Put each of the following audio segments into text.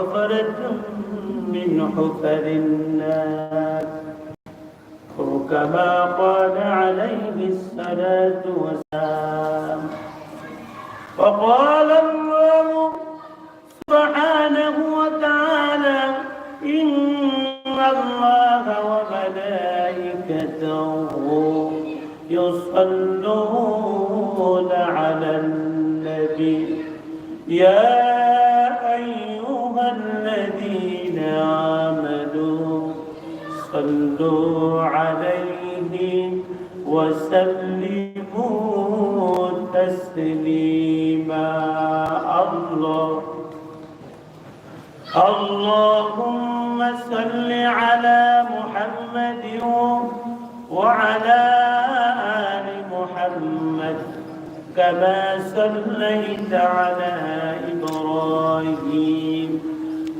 حفرة من حفر النار. أو كما قال عليه الصلاة والسلام. وقال الله سبحانه وتعالى إن الله وملائكته يصلون على النبي. يا الذين آمنوا صلوا عليه وسلموا تسليما. الله اللهم صل على محمد وعلى آل محمد كما صليت على إبراهيم.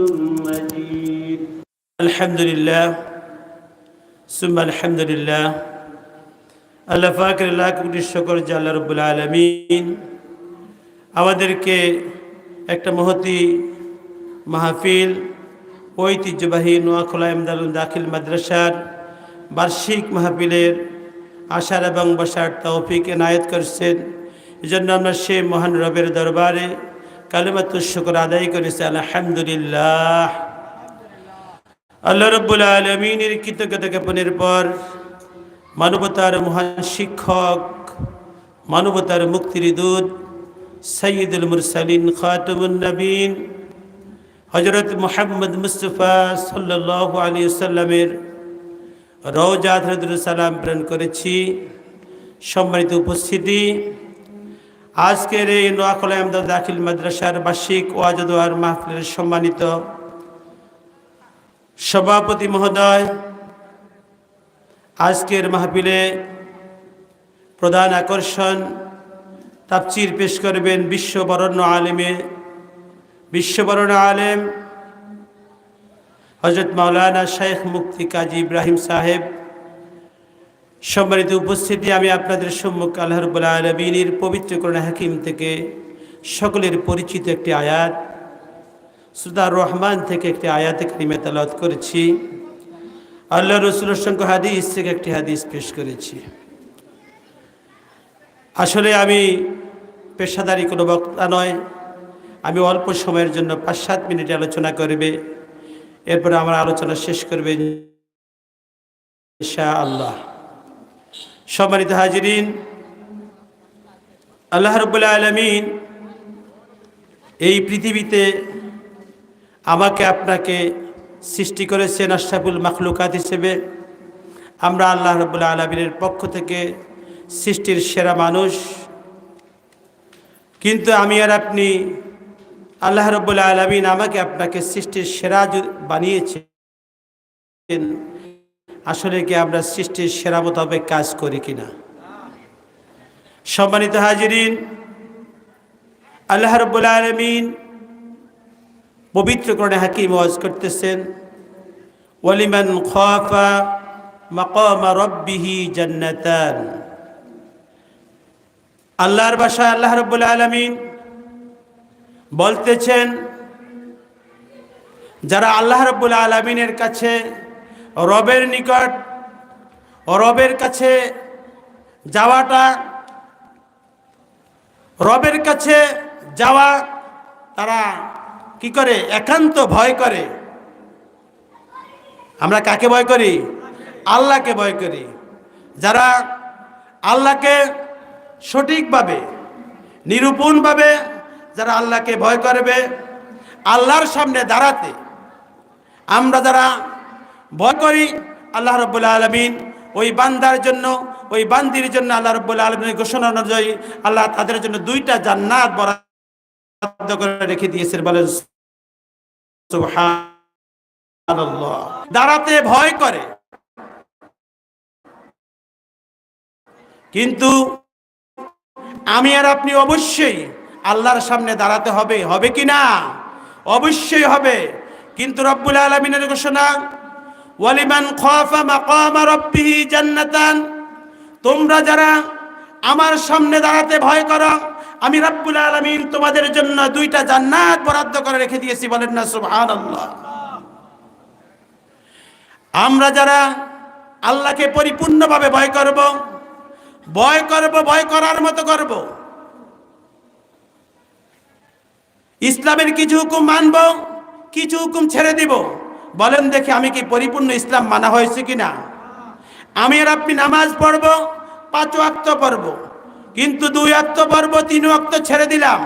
مجيد الحمد لله ثم الحمد لله আল্লাহ ফাকের লাখ কোটি শকর যে আল্লাহ রব্বুল আলমিন আমাদেরকে একটা মহতি মাহফিল ঐতিহ্যবাহী নোয়াখোলা এমদালুল দাখিল মাদ্রাসার বার্ষিক মাহফিলের আশার এবং বসার তৌফিক এনায়ত করছেন এই জন্য আমরা সে মহান রবের দরবারে কালিমাতুর শুকর আদায় করেছি, আলহামদুলিল্লাহ। আল্লাহ রব্বুল আলমিনের কৃতজ্ঞতা জ্ঞাপনের পর মানবতার মহান শিক্ষক, মানবতার মুক্তির দূত সৈয়দুল মুরসালিন খাতুমুন নবীন হজরত মোহাম্মদ মুস্তফা সাল্লাহ আলী সাল্লামের রওজা হরদুল সালাম প্রেরণ করেছি। সম্মানিত উপস্থিতি আজকের এই নোয়াখলা আহমদ দাখিল মাদ্রাসার বার্ষিক ওয়াজদোয়ার মাহফিলের সম্মানিত সভাপতি মহোদয়, আজকের মাহফিলে প্রধান আকর্ষণ তাপচির পেশ করবেন বিশ্ববরণ্য আলেমে, বিশ্ববরণ্য আলেম হজরত মাওলানা শেখ মুক্তি কাজী ইব্রাহিম সাহেব। সম্মানিত উপস্থিতি, আমি আপনাদের সম্মুখ আল্লাহ আলমিনের পবিত্র করোনা হাকিম থেকে সকলের পরিচিত একটি আয়াত সুদার রহমান থেকে একটি আয়াতে কারিমে তালাত করেছি। আল্লাহ রসুলের সঙ্গে হাদিস থেকে একটি হাদিস পেশ করেছি। আসলে আমি পেশাদারি কোনো বক্তা নয়, আমি অল্প সময়ের জন্য পাঁচ সাত মিনিট আলোচনা করবে, এরপরে আমার আলোচনা শেষ করবে আল্লাহ সম্মানিত হাজিরিন, আল্লাহ রবুল্লা আলমিন এই পৃথিবীতে আমাকে আপনাকে সৃষ্টি করেছেন আশরাফুল মখলুকাত হিসেবে। আমরা আল্লাহ রবুল্লা আলমিনের পক্ষ থেকে সৃষ্টির সেরা মানুষ। কিন্তু আমি আর আপনি, আল্লাহ রবুল্লা আলমিন আমাকে আপনাকে সৃষ্টির সেরা বানিয়েছেন। আসলে কি আমরা সৃষ্টির সেরা মোতাবেক কাজ করি কিনা? সম্মানিত হাজিরিন, আল্লাহ রবুল্লা আলমিন পবিত্রকরণে হাকিম ওয়াজ করতেছেন, ওয়ালিমান খাফা মাকামা রব্বিহি জান্নাতান। আল্লাহর বাসায় আল্লাহ রব্বুল আলমিন বলতেছেন, যারা আল্লাহ রব্বুল আলমিনের কাছে রবের নিকট, রবের কাছে যাওয়াটা, রবের কাছে যাওয়া, তারা কি করে? একান্ত ভয় করে। আমরা কাকে ভয় করি? আল্লাহকে ভয় করি। যারা আল্লাহকে সঠিকভাবে, নিরূপণভাবে, যারা আল্লাহকে ভয় করবে, আল্লাহর সামনে দাঁড়াতে, আমরা যারা ভয় করি। আল্লাহ রব্বুল্লা আলমিন ওই বান্দার জন্য, ওই বান্দির জন্য আল্লাহ রব্বুল্লা আলমিনের ঘোষণা অনুযায়ী আল্লাহ তাদের জন্য দুইটা জান্নাত বরাদ্দ করে রেখে দিয়েছেন সুবহানাল্লাহ। দাঁড়াতে ভয় করে। কিন্তু আমি আর আপনি অবশ্যই আল্লাহর সামনে দাঁড়াতে হবে হবে কি না অবশ্যই হবে। কিন্তু রব্বুল আলমিনের ঘোষণা ওয়ালিমান খাফা মাকামা রাব্বিহি জান্নাতান। তোমরা যারা আমার সামনে দাঁড়াতে ভয় করো, আমি রব্বুল আলামিন তোমাদের জন্য দুইটা জান্নাত বরাদ্দ করে রেখে দিয়েছি, বলেন না সুবহানাল্লাহ। আমরা যারা আল্লাহকে পরিপূর্ণভাবে ভয় করব ভয় করব, ভয় করার মতো করব, ইসলামের কিছু হুকুম মানব, কিছু হুকুম ছেড়ে দিব। বলেন দেখে আমি কি পরিপূর্ণ ইসলাম মানা হয়েছে কিনা? আমি আর আপনি নামাজ পড়ব, পাঁচ ওয়াক্ত পড়ব, কিন্তু দুই ওয়াক্ত পড়ব, তিন ওয়াক্ত ছেড়ে দিলাম।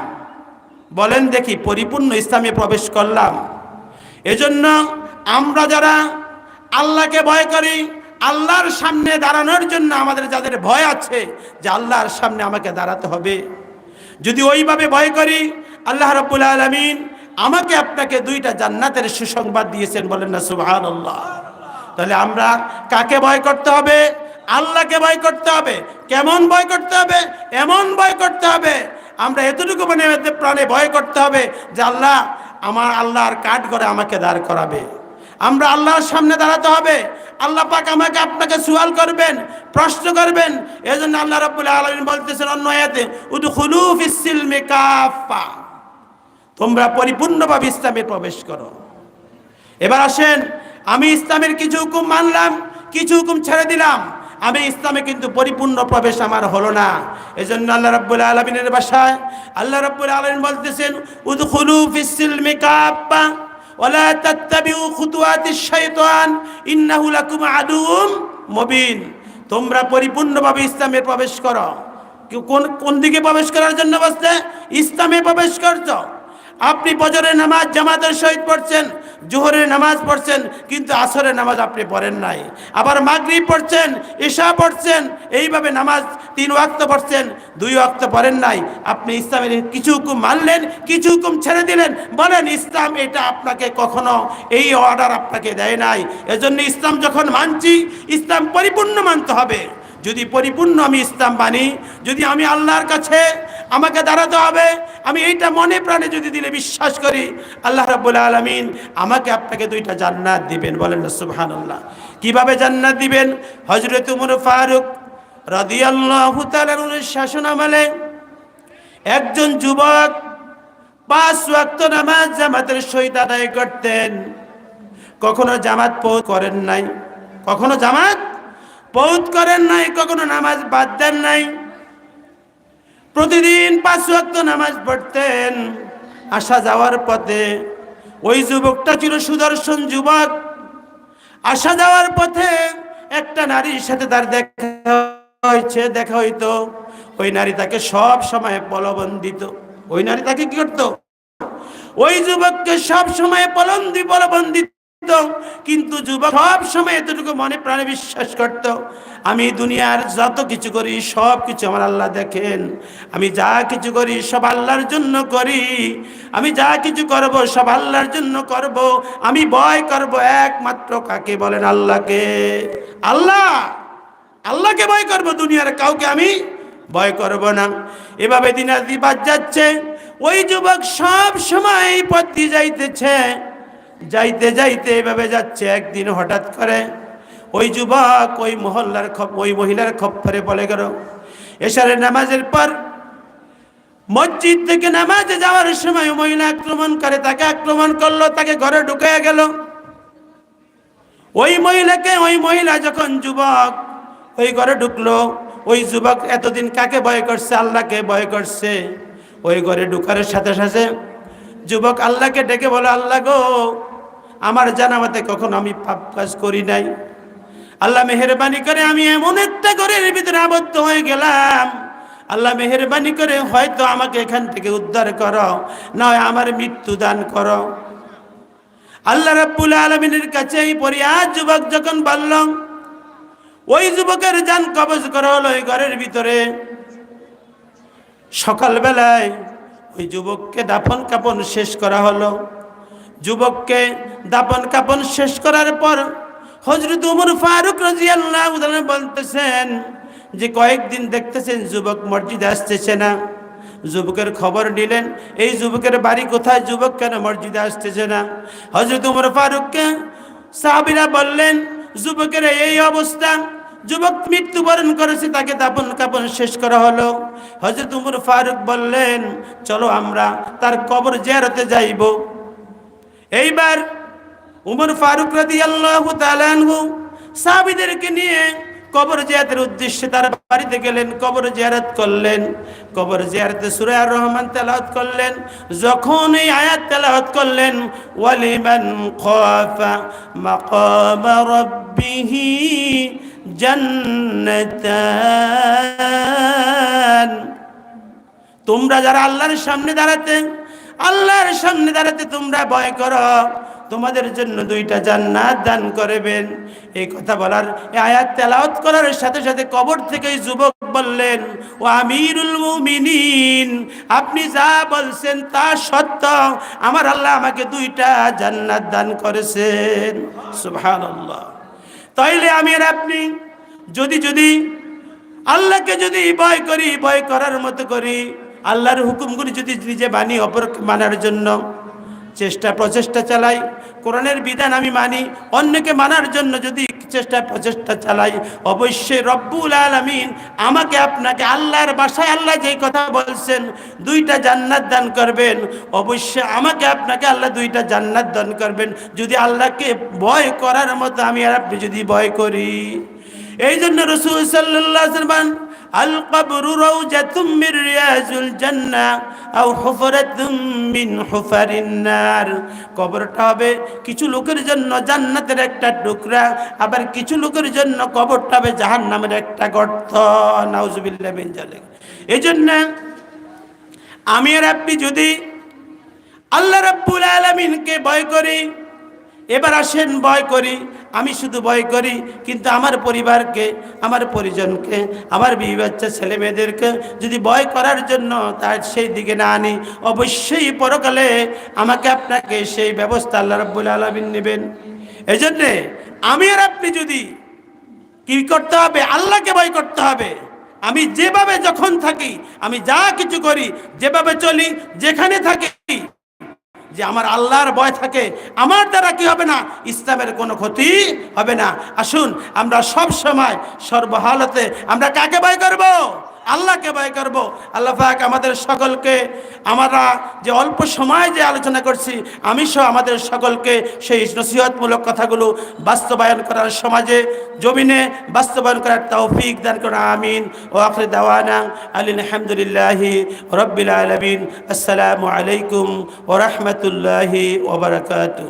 বলেন দেখি পরিপূর্ণ ইসলামে প্রবেশ করলাম। এজন্য আমরা যারা আল্লাহকে ভয় করি, আল্লাহর সামনে দাঁড়ানোর জন্য আমাদের যাদের ভয় আছে, যে আল্লাহর সামনে আমাকে দাঁড়াতে হবে। যদি ওইভাবে ভয় করি, আল্লাহ রব্বুল আলমিন আমাকে আপনাকে দুইটা জান্নাতের সুসংবাদ দিয়েছেন বলেন না আল্লাহ তাহলে আমরা কাকে ভয় করতে হবে? আল্লাহকে ভয় করতে হবে। কেমন ভয় করতে হবে? এমন ভয় করতে হবে। আমরা এতটুকু মানে প্রাণে ভয় করতে হবে যে আল্লাহ আমার আল্লাহর কাঠ করে আমাকে দাঁড় করাবে। আমরা আল্লাহর সামনে দাঁড়াতে হবে। আল্লাহ পাক আমাকে আপনাকে সুয়াল করবেন, প্রশ্ন করবেন। এই জন্য আল্লাহ রাব্বুল আলামিন বলতেছেন অন্য আয়াতে, উদখুলু ফিস সিলমি কাফা তোমরা পরিপূর্ণভাবে ইসলামে প্রবেশ করো। এবার আসেন, আমি ইসলামের কিছু হুকুম মানলাম, কিছু হুকুম ছেড়ে দিলাম। আমি ইসলামে কিন্তু পরিপূর্ণ প্রবেশ আমার হলো না। এই জন্য আল্লাহ রাব্বুল আলমিনের বাসায় আল্লাহ রাব্বুল আলমিন বলতেছেন, উদখুলু ফিস সিলমি কাফা ওয়ালা তাত্তাবিউ খুতুওয়াতিশ শাইতান, ইন্নাহু লাকুম আদুউম মুবিন। তোমরা পরিপূর্ণভাবে ইসলামে প্রবেশ করো। কোন কোন দিকে প্রবেশ করার জন্য বসতে ইসলামে প্রবেশ করছ। আপনি বজরের নামাজ জামাতের সহিত পড়ছেন, জোহরের নামাজ পড়ছেন, কিন্তু আসরের নামাজ আপনি পড়েন নাই। আবার মাগরিব পড়ছেন, ঈশা পড়ছেন, এইভাবে নামাজ তিন ওয়াক্ত পড়ছেন, দুই ওয়াক্ত পড়েন নাই। আপনি ইসলামের কিছু হুকুম মানলেন, কিছু হুকুম ছেড়ে দিলেন, বলেন, ইসলাম এটা আপনাকে কখনো এই অর্ডার আপনাকে দেয় নাই। এজন্য ইসলাম যখন মানছি, ইসলাম পরিপূর্ণ মানতে হবে। যদি পরিপূর্ণ আমি ইসলাম মানি, যদি আমি আল্লাহর কাছে আমাকে দাঁড়াতে হবে আমি এইটা মনে প্রাণে যদি দিলে বিশ্বাস করি, আল্লাহ রাব্বুল আলামিন আমাকে আপনাকে দুইটা জান্নাত দিবেন, বলেন না, সুবহানাল্লাহ। কীভাবে জান্নাত দিবেন? হযরত উমর ফারুক রাদিয়াল্লাহু তাআলার শাসন আমলে একজন যুবক পাঁচ ওয়াক্ত নামাজ জামাতের সহিত আদায় করতেন। কখনো জামাত পৌঁছ করেন নাই, কখনো জামাত পৌঁছ করেন নাই, কখনো নামাজ বাদ দেন নাই। প্রতিদিন পাঁচ ওয়াক্ত নামাজ পড়তেন। আসা যাওয়ার পথে ওই যুবকটা ছিল সুদর্শন যুবক। আসা যাওয়ার পথে একটা নারীর সাথে তার দেখা হয়েছে, দেখা হইতো। ওই নারী তাকে সব সময় প্রলোভন দিত। ওই নারী তাকে কি করতো? ওই যুবককে সব সময় প্রলন্দি প্রলোভন দিত। কিন্তু যুবক সব সময় এতটুকু মনে প্রাণে বিশ্বাস করত, আমি দুনিয়ার যত কিছু করি, সব কিছু আমার আল্লাহ দেখেন। আমি যা কিছু করি, সব আল্লাহর জন্য করি। আমি যা কিছু করব, সব আল্লাহর জন্য করব। আমি ভয় করব একমাত্র কাকে বলেন আল্লাহকে? আল্লাহ! আল্লাহকে ভয় করব দুনিয়ার কাউকে আমি ভয় করব না। এভাবে দিনাদিবাদ যাচ্ছে। ওই যুবক সব সময় পথ যাইতেছে। যাইতে যাইতে এভাবে যাচ্ছে। একদিন হঠাৎ করে ওই যুবক ওই মহল্লার ওই মহিলার খপ্পরে বলে গেল। এশারের নামাজের পর মসজিদ থেকে নামাজে যাওয়ার সময় মহিলা আক্রমণ করে, তাকে আক্রমণ করল, তাকে ঘরে ঢুকে গেল। ওই মহিলাকে, ওই মহিলা যখন যুবক ওই ঘরে ঢুকলো, ওই যুবক এতদিন কাকে ভয় করছে? আল্লাহকে ভয় করছে। ওই ঘরে ঢুকার সাথে সাথে যুবক আল্লাহকে ডেকে বলে, আল্লাহ গো, আমার জানা মতে কখনো আমি পাপ কাজ করি নাই। আল্লাহ মেহরবানি করে আমি এমন একটা ঘরের ভিতরে আবদ্ধ হয়ে গেলাম। আল্লাহ মেহরবানি করে হয়তো আমাকে এখান থেকে উদ্ধার করো, নয় আমার মৃত্যু দান করো। আল্লাহ রাব্বুল আলমিনের কাছে এই পরিয়াজ যুবক যখন বলল, ওই যুবকের যান কবজ করা হলো ওই ঘরের ভিতরে। সকালবেলায় ওই যুবককে দাফন কাপন শেষ করা হলো। যুবককে দাপন কাপন শেষ করার পর হজরত উমর ফারুক রাজিয়াল্লাহ বলতেছেন যে কয়েকদিন দেখতেছেন যুবক মসজিদে আসতেছে না। যুবকের খবর নিলেন, এই যুবকের বাড়ি কোথায়? যুবক কেন মসজিদে আসতেছে না? হজরত উমর ফারুককে সাহাবিরা বললেন, যুবকের এই অবস্থা যুবক মৃত্যুবরণ করেছে, তাকে দাপন কাপন শেষ করা হলো। হজরত উমর ফারুক বললেন, চলো আমরা তার কবর জিয়ারতে যাইব। এইবার উমর ফারুক রাদি আল্লাহ তালানহু সাহাবিদেরকে নিয়ে কবর জিয়াতের উদ্দেশ্যে তার বাড়িতে গেলেন, কবর জিয়ারত করলেন। কবর জিয়ারতে সুরায় রহমান তেলাওয়াত করলেন। যখন এই আয়াত তেলাওয়াত করলেন, ওয়ালিমান খাফা মাকাম রাব্বিহি জান্নাতান। তোমরা যারা আল্লাহর সামনে দাঁড়াতে, আল্লাহর সামনে দাঁড়াতে তোমরা ভয় করো। তোমাদের জন্য দুইটা জান্নাত দান করবেন। এই কথা বলার আয়াত তেলাওয়াত করার সাথে সাথে কবর থেকে যুবক বললেন, ও আমিরুল মুমিনিন, আপনি যা বলছেন তা সত্য। আমার আল্লাহ আমাকে দুইটা জান্নাত দান করেছেন। সুবহানাল্লাহ। তাইলে আমি আর আপনি যদি যদি আল্লাহকে যদি ভয় করি, ভয় করার মতো করি, আল্লাহর হুকুমগুলি যদি নিজে মানি, অপর মানার জন্য চেষ্টা, প্রচেষ্টা চালাই। কোরআনের বিধান আমি মানি, অন্যকে মানার জন্য যদি চেষ্টা, প্রচেষ্টা চালাই, অবশ্যই রব্বুল আলমিন আমাকে, আপনাকে আল্লাহর বাসায় আল্লাহ যেই কথা বলছেন, দুইটা জান্নাত দান করবেন। অবশ্যই আমাকে, আপনাকে আল্লাহ দুইটা জান্নাত দান করবেন। যদি আল্লাহকে ভয় করার মতো আমি আর আপনি যদি ভয় করি। এই জন্য রসুল সাল্লাহ সাল্লাম আল কবরু রাউজাতুম মির রিয়াজুল জান্নাহ আও হুফরাতুম মিন হুফারিন কবরটা হবে কিছু লোকের জন্য জান্নাতের একটা টুকরা, আবার কিছু লোকের জন্য কবরটা হবে জাহান্নামের একটা গর্ত। নাউজুবিল্লাহ মিন জালিক এই জন্য আমি আর আপনি যদি আল্লাহ রাব্বুল আলামিনকে ভয় করি এবার আসেন, ভয় করি, আমি শুধু ভয় করি, কিন্তু আমার পরিবারকে, আমার পরিজনকে, আমার বিবি বাচ্চা ছেলে মেয়েদেরকে যদি ভয় করার জন্য তার সেই দিকে না আনি, অবশ্যই পরকালে আমাকে আপনাকে সেই ব্যবস্থা আল্লাহ রাব্বুল আলমিন নেবেন। এই জন্যে আমি আর আপনি যদি কি করতে হবে, আল্লাহকে ভয় করতে হবে, আমি যেভাবে যখন থাকি, আমি যা কিছু করি, যেভাবে চলি, যেখানে থাকি যে আমার আল্লাহর ভয় থাকে, আমার দ্বারা কি হবে না? ইসলামের কোনো ক্ষতি হবে না। আসুন, আমরা সব সময় সর্বহালতে আমরা কাকে ভয় করব? আল্লাহকে ভয় করব। আল্লাহ পাক আমাদের সকলকে, আমরা যে অল্প সময় যে আলোচনা করছি আমি সহ আমাদের সকলকে সেই নসিহতমূলক কথাগুলো বাস্তবায়ন করার সমাজে, জমিনে বাস্তবায়ন করার তৌফিক দান করা আমিন। ও আখরি দাওয়ানা আলহামদুলিল্লাহি রব্বিল আলমিন। আসসালামু আলাইকুম ও রহমতুল্লাহি ওবরাকাতু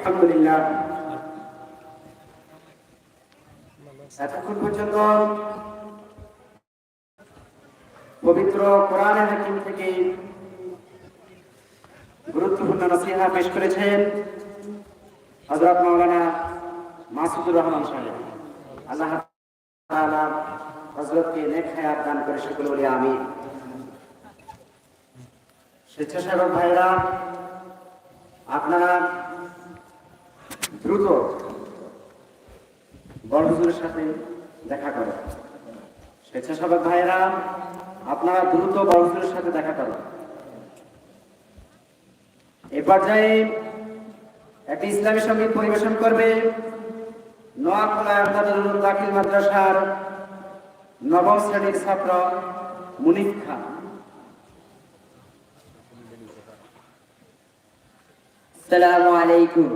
আলহামদুলিল্লাহ। এতক্ষণ পর্যন্ত পবিত্র কোরআনের হাকিম থেকে গুরুত্বপূর্ণ নসিহা পেশ করেছেন হজরত মাওলানা মাসুদুর রহমান সাহেব। আল্লাহ নেক হায়াত দান করে বলি স্বেচ্ছাসেবক ভাইরা, আপনারা দ্রুত বড় হুজুরের সাথে দেখা করো। স্বেচ্ছাসেবক ভাইয়েরা, আপনারা দ্রুত বড় হুজুরের সাথে দেখা করো। এ পর্যায়ে একটি ইসলামী সংগীত পরিবেশন করবে নোয়াখোলা দাখিল মাদ্রাসার নবম শ্রেণির ছাত্র মুনিফ খান। আসসালামু আলাইকুম।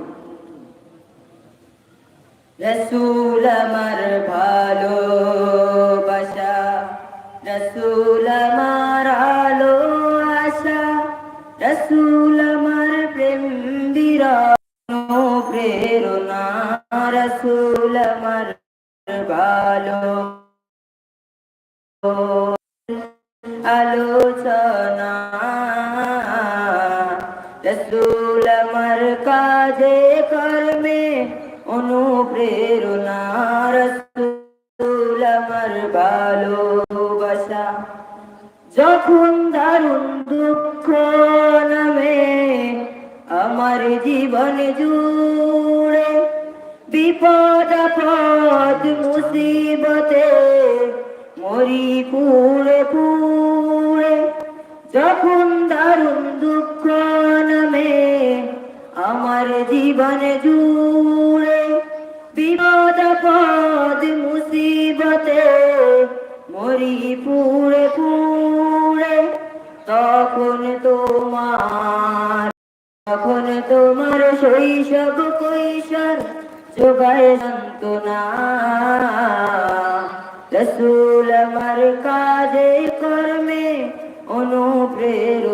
রসুল আমার ভালোবাসা, রসুল আমার আশা রসুল আমার প্রেম প্রেরণা রসুল আমার ভালো আলোচনা, রসুল আমার কাজে না, রসুল আমার ভালোবাসা। যখন দারুণ দুঃখ নামে আমার জীবনে জুড়ে, বিপদ, আপদ, মুসিবতে মরি পুরে পুরে যখন দারুণ দুঃখ নামে আমার জীবনে জুড়ে বিপদ পদ মুসিবতে মরি পুড়ে পুড়ে তখন তোমার তখন তোমার শৈশব কৈশোর যোগায় সান্ত্বনা। রসুল আমার কাজে কর্মে অনুপ্রেরণা